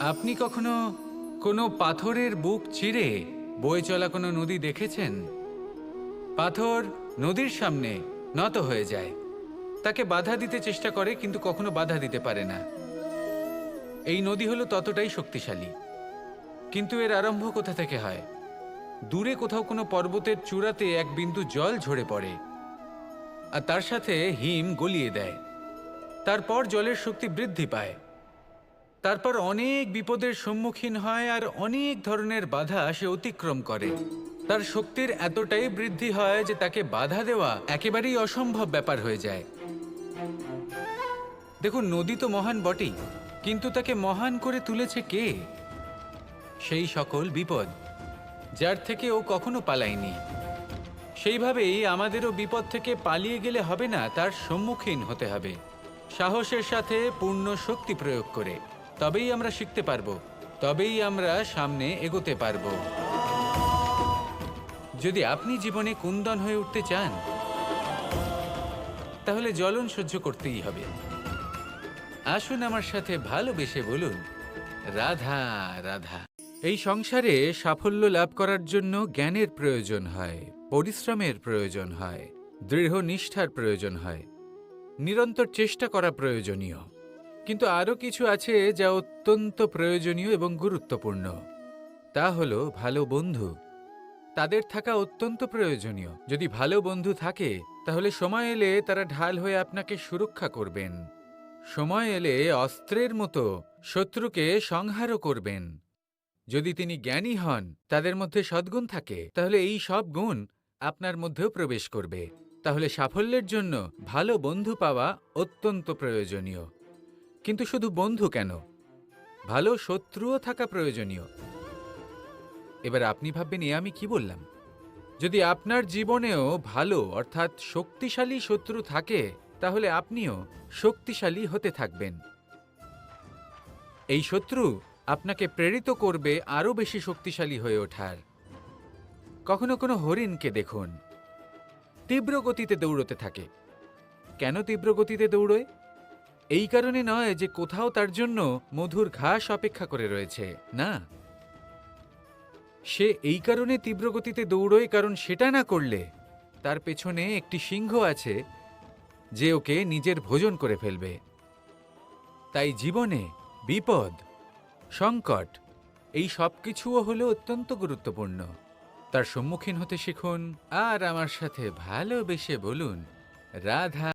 আপনি কখনো কোনো পাথরের বুক চিরে বয়ে চলা কোনো নদী দেখেছেন? পাথর নদীর সামনে নত হয়ে যায়। তাকে বাধা দিতে চেষ্টা করে, কিন্তু কখনো বাধা দিতে পারে না। এই নদী হলো ততটাই শক্তিশালী। কিন্তু এর আরম্ভ কোথা থেকে হয়? দূরে কোথাও কোনো পর্বতের চূড়াতে এক বিন্দু জল ঝরে পড়ে, আর তার সাথে হিম গলিয়ে দেয়। তারপর জলের শক্তি বৃদ্ধি পায়। তারপর অনেক বিপদের সম্মুখীন হয় আর অনেক ধরনের বাধা সে অতিক্রম করে। তার শক্তির এতটাই বৃদ্ধি হয় যে তাকে বাধা দেওয়া একেবারেই অসম্ভব ব্যাপার হয়ে যায়। দেখুন, নদী তো মহান বটেই, কিন্তু তাকে মহান করে তুলেছে কে? সেই সকল বিপদ, যার থেকে ও কখনো পালায়নি। সেইভাবেই আমাদেরও বিপদ থেকে পালিয়ে গেলে হবে না, তার সম্মুখীন হতে হবে। সাহসের সাথে পূর্ণ শক্তি প্রয়োগ করে। তবেই আমরা শিখতে পারব, তবেই আমরা সামনে এগোতে পারব। যদি আপনি জীবনে কুন্দন হয়ে উঠতে চান, তাহলে জ্বলন সহ্য করতেই হবে। আসুন আমার সাথে ভালোবেসে বলুন, রাধা রাধা। এই সংসারে সাফল্য লাভ করার জন্য জ্ঞানের প্রয়োজন হয়, পরিশ্রমের প্রয়োজন হয়, দৃঢ় নিষ্ঠার প্রয়োজন হয়, নিরন্তর চেষ্টা করা প্রয়োজনীয়। কিন্তু আরও কিছু আছে যা অত্যন্ত প্রয়োজনীয় এবং গুরুত্বপূর্ণ। তা হলো, ভালো বন্ধু। তাদের থাকা অত্যন্ত প্রয়োজনীয়। যদি ভালো বন্ধু থাকে, তাহলে সময় এলে তারা ঢাল হয়ে আপনাকে সুরক্ষা করবেন। সময় এলে অস্ত্রের মতো শত্রুকে সংহারও করবেন। যদি তিনি জ্ঞানী হন, তাদের মধ্যে সদ্গুণ থাকে, তাহলে এই সব গুণ আপনার মধ্যেও প্রবেশ করবে। তাহলে সাফল্যের জন্য ভালো বন্ধু পাওয়া অত্যন্ত প্রয়োজনীয়। কিন্তু শুধু বন্ধু কেন? ভালো শত্রুও থাকা প্রয়োজনীয়। এবার আপনি ভাববেন, এ আমি কি বললাম? যদি আপনার জীবনেও ভালো, অর্থাৎ শক্তিশালী শত্রু থাকে, তাহলে আপনিও শক্তিশালী হতে থাকবেন। এই শত্রু আপনাকে প্রেরিত করবে আরও বেশি শক্তিশালী হয়ে ওঠার। কখনো কোনো হরিণকে দেখুন। তীব্র গতিতে দৌড়তে থাকে। কেন তীব্র গতিতে দৌড়য়? এই কারণে নয় যে কোথাও তার জন্য মধুর ঘাস অপেক্ষা করে রয়েছে, না। সে এই কারণে তীব্র গতিতে দৌড়য় কারণ সেটা না করলে তার পেছনে একটি সিংহ আছে যে ওকে নিজের ভোজন করে ফেলবে। তাই জীবনে বিপদ, সংকট, এই সব কিছুও হলো অত্যন্ত গুরুত্বপূর্ণ। তার সম্মুখীন হতে শিখুন আর আমার সাথে ভালোবেসে বলুন, রাধা